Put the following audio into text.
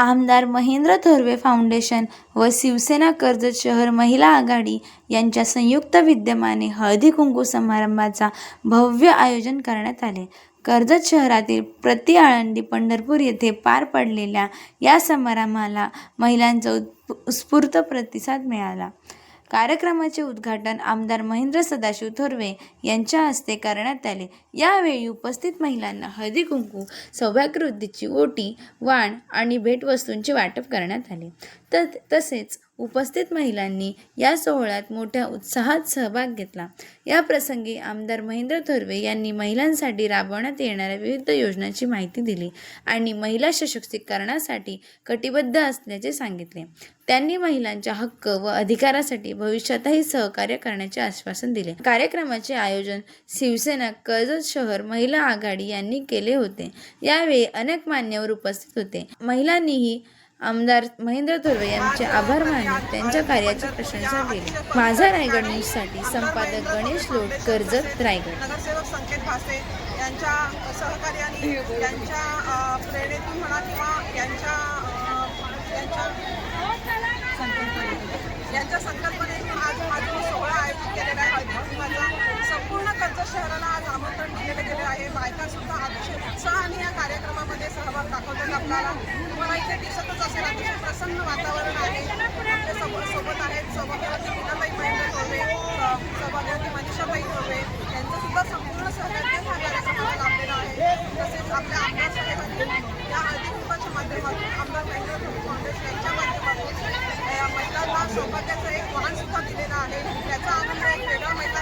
आमदार महेंद्र थोरवे फाऊंडेशन व शिवसेना कर्जत शहर महिला आघाडी यांच्या संयुक्त विद्यमाने हळदी कुंकू समारंभाचा भव्य आयोजन करण्यात आले. कर्जत शहरातील प्रति आळंदी पंढरपूर येथे पार पडलेल्या या समारंभाला महिलांचा उत्प उत्स्फूर्त प्रतिसाद मिळाला. कार्यक्रमाचे उद्घाटन आमदार महेंद्र सदाशिव थोरवे यांच्या हस्ते करण्यात आले. यावेळी उपस्थित महिलांना हळदी कुंकू सौभाग्यवृद्धीची ओटी वाण आणि भेटवस्तूंचे वाटप करण्यात आले. तर तसेच उपस्थित महिलांनी या सोहळ्यात मोठ्या उत्साहात सहभाग घेतला. या प्रसंगी आमदार महेंद्र थोरवे यांनी महिलांसाठी राबवण्यात येणाऱ्या विविध योजनांची माहिती दिली आणि महिला सशक्तीकरणासाठी कटिबद्ध असल्याचे सांगितले. त्यांनी महिलांच्या हक्क व अधिकारासाठी भविष्यातही सहकार्य करण्याचे आश्वासन दिले. कार्यक्रमाचे आयोजन शिवसेना कर्जत शहर महिला आघाडी यांनी केले होते. यावेळी अनेक मान्यवर उपस्थित होते. महिलांनीही आमदार महेंद्र थोरवे यांचे आभार मानत त्यांच्या कार्याची प्रशंसा केली. माझा रायगड न्यूजसाठी संपादक गणेश लोट कर्जत रायगड. नगरसेवक संकेत भासे यांच्या सहकार्याने यांच्या प्रेरणेतून म्हणा किंवा यांच्या यांच्या संकल्पनेतून आज माझा जो सोहळा आयोजित केलेला आहे. हळदी कुंकवाचा संपूर्ण कर्जत शहराला आज आमंत्रण दिलेलं गेलं आहे. बायका सुद्धा अतिशय उत्साहाने या कार्यक्रमामध्ये सहभाग दाखवतात आपल्याला. इथे दिसतच असेल. अतिशय प्रसन्न वातावरण आहे. आपल्यासोबत सोबत आहेत सौभाग्यवती मीनाबाई महेंद्र थोरवे सौभाग्यवती मनीषाबाई थोरवे यांचं सुद्धा संपूर्ण सहकार्य हा कार्यक्रमाला लाभलेला आहे. तसेच आपल्या आमदार साहेबांनी या हळदी कुंकाच्या माध्यमातून आमदार महेंद्र थोरवे फाउंडेशन यांच्या माध्यमातून या महिलांना सौभाग्याचं एक वाहन सुद्धा दिलेलं आहे. त्याचा आनंद एक वेगळा महिला